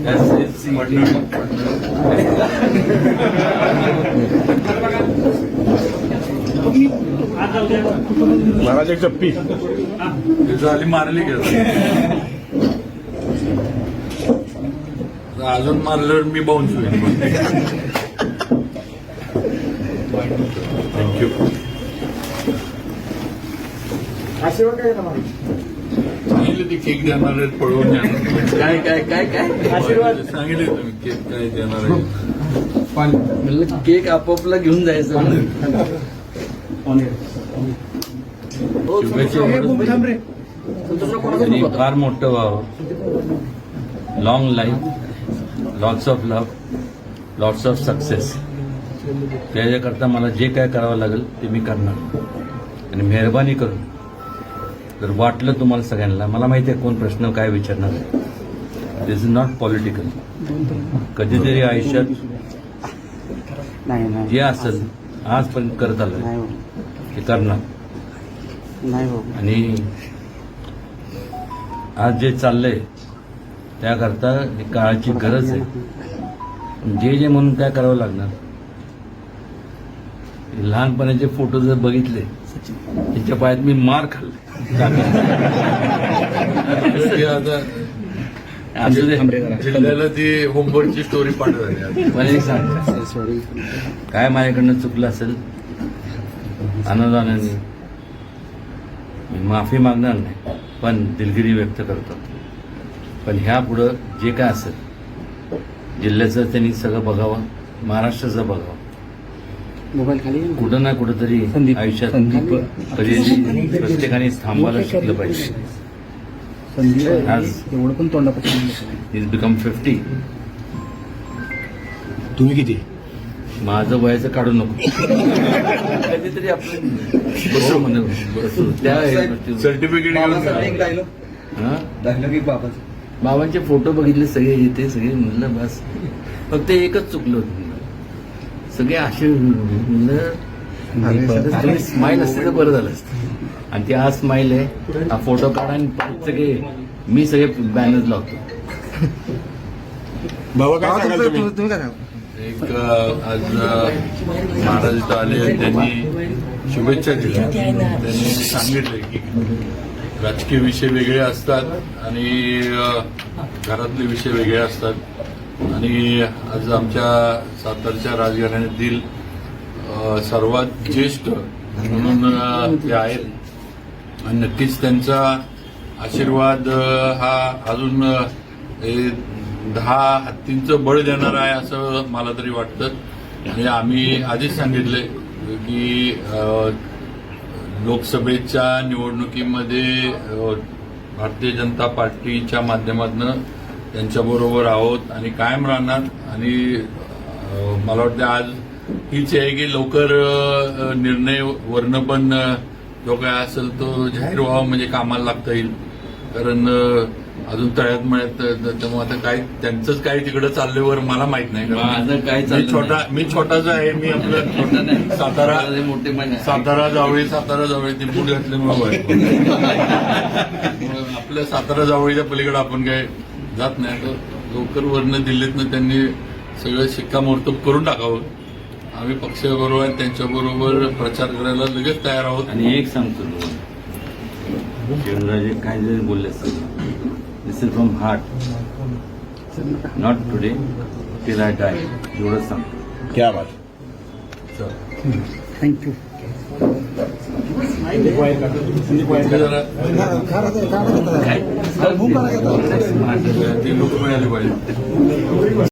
Yes, it's important. Maharaj. एक चप्पी. झाली मारली गेलं अजून मारल्यावर मी बाउन्स होईल. थँक्यू आशीर्वाद काय सांगितले ते केक देणार आहेत पळवून देणार काय काय काय काय? आशीर्वाद. सांगितले तुम्ही केक काय देणार आहे म्हणलं केक आपापला घेऊन जायचं शुभेच्छा. फार मोठं व्हावं long life lots of love lots of success त्याच्याकरता मला जे काय करावं लागेल ते मी करणार. आणि मेहरबानी करून जर वाटलं तुम्हाला सगळ्यांना मला माहिती आहे कोण प्रश्न काय विचारणार आहे. दिस इज नॉट पॉलिटिकल कधीतरी आयुष्यात नाही नाही. जे असेल आजपर्यंत करत आलं हो. करणार नाही हो. आणि आज जे चाललंय त्याकरता एक काळाची गरज आहे. जे जे म्हणून काय करावं लागणार? लहानपणाचे फोटो जर बघितले त्यांच्या पायात मी मार खाल्ले. जिल्ह्याला ती होमवर्कची स्टोरी पाठवली एक सांग. सॉरी काय माझ्याकडनं चुकलं असेल आनंदाने मी माफी मागणार नाही पण दिलगिरी व्यक्त करतो पण ह्या पुढं जे काय असेल जिल्ह्याचं त्यांनी सगळं बघावं महाराष्ट्राचं बघावं. मोबाईल खाली? कुठं ना कुठंतरी संदीप. आयुष्यात प्रत्येकाने थांबायला शिकलं पाहिजे. संधी आज- एवढं पण तोंडापासून इज बिकम फिफ्टी तुम्ही किती? माझं वयाचं काढू नको. कधीतरी आपलं सर्टिफिकेट. हा? बाबांचे. फोटो बघितले सगळे येते सगळे म्हणलं बस. फक्त एकच चुकलं होतं. सगळे असे म्हणलं स्माईल असते तर बरं झालं असतं. आणि ती आज स्माईल आहे. हा फोटो काढा आणि सगळे मी सगळे बॅनर लावतो. बाबा काय सांगाल तुम्ही? तुम्ही काय सांगा एक आज महाराज इथं आले त्यांनी शुभेच्छा दिल्या. त्यांनी सांगितले की राजकीय विषय वेगळे असतात आणि घरातले विषय वेगळे असतात. आणि आज आमच्या सातारच्या राजघराण्यातील सर्वात ज्येष्ठ म्हणून ते आहेत. आणि नक्कीच त्यांचा आशीर्वाद हा अजून हे दहा हत्तींचं बळ देणार आहे असं मला तरी वाटतं. आणि आम्ही आधीच सांगितलंय की लोकसभेच्या निवडणुकीमध्ये भारतीय जनता पार्टीच्या माध्यमातून त्यांच्याबरोबर आहोत आणि कायम राहणार. आणि मला वाटतं आज हीच आहे की लवकर निर्णय वर्ण पण जो काय असेल तो जाहीर व्हावा म्हणजे कामाला लागता येईल. कारण अजून तळ्यात मळ्यात त्यामुळे आता काय त्यांचंच काय तिकडं चाललंय वर मला माहीत नाही. माझं काय मी छोटा. मी छोटाच आहे मी आपलं छोटं नाही. सातारा मोठे. सातारा जावळी सातारा जावळी ते बूट घातल्यामुळे आपल्या सातारा जावळीच्या पलीकडे आपण काय जात नाही. तर लवकर वर्ण दिल्लीतनं त्यांनी सगळं शिक्कामोर्तब करून टाकावं. आम्ही पक्षाबरोबर आणि त्यांच्याबरोबर प्रचार करायला लगेच तयार आहोत. आणि एक सांगतो काय जरी बोलले this is from heart not today till I die एवढंच सांगतो क्या बात। थँक्यू ते जरा काय ती लोक मिळाली पाहिजे